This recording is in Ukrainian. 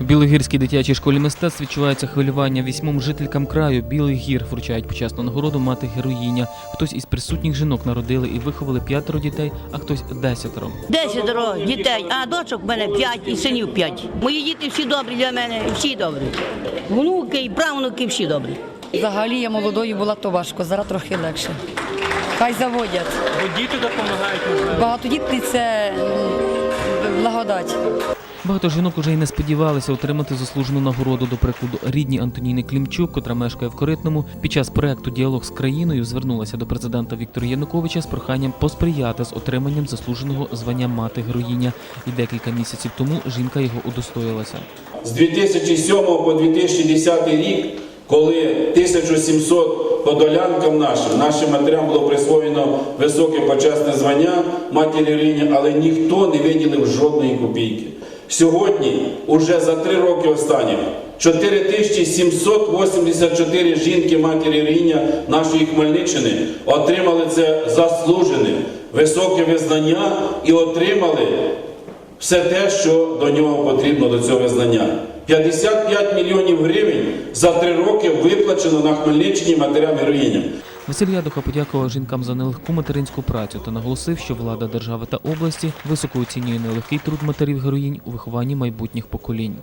У Білогірській дитячій школі мистецтв відчувається хвилювання вісьмом жителькам краю. Білих гір вручають почесну нагороду мати героїня. Хтось із присутніх жінок народили і виховали п'ятеро дітей, а хтось десятеро. Десятеро дітей, а дочок в мене п'ять і синів п'ять. Мої діти всі добрі для мене, всі добрі. Внуки і правнуки всі добрі. Взагалі я молодою була то важко, зараз трохи легше. Хай заводять. Бо діти допомагають. Багатодітний це благодать. Багато жінок уже й не сподівалися отримати заслужену нагороду. До прикладу, рідні Антоніни Клімчук, котра мешкає в Коритному, під час проекту Діалог з країною звернулася до президента Віктора Януковича з проханням посприяти з отриманням заслуженого звання мати героїня. І декілька місяців тому жінка його удостоїлася. з 2007 по 2010 рік, коли 1700 подолянкам нашим, нашим матерям було присвоєно високе почесне звання матері героїні, але ніхто не виділив жодної копійки. Сьогодні, уже за три роки останніх, 4784 жінки матері героїня нашої Хмельниччини отримали це заслужене високе визнання і отримали все те, що до нього потрібно до цього визнання. 55 мільйонів гривень за три роки виплачено на Хмельниччині матерям героїням. Василь Ядуха подякував жінкам за нелегку материнську працю та наголосив, що влада держави та області високо оцінює нелегкий труд матерів героїнь у вихованні майбутніх поколінь.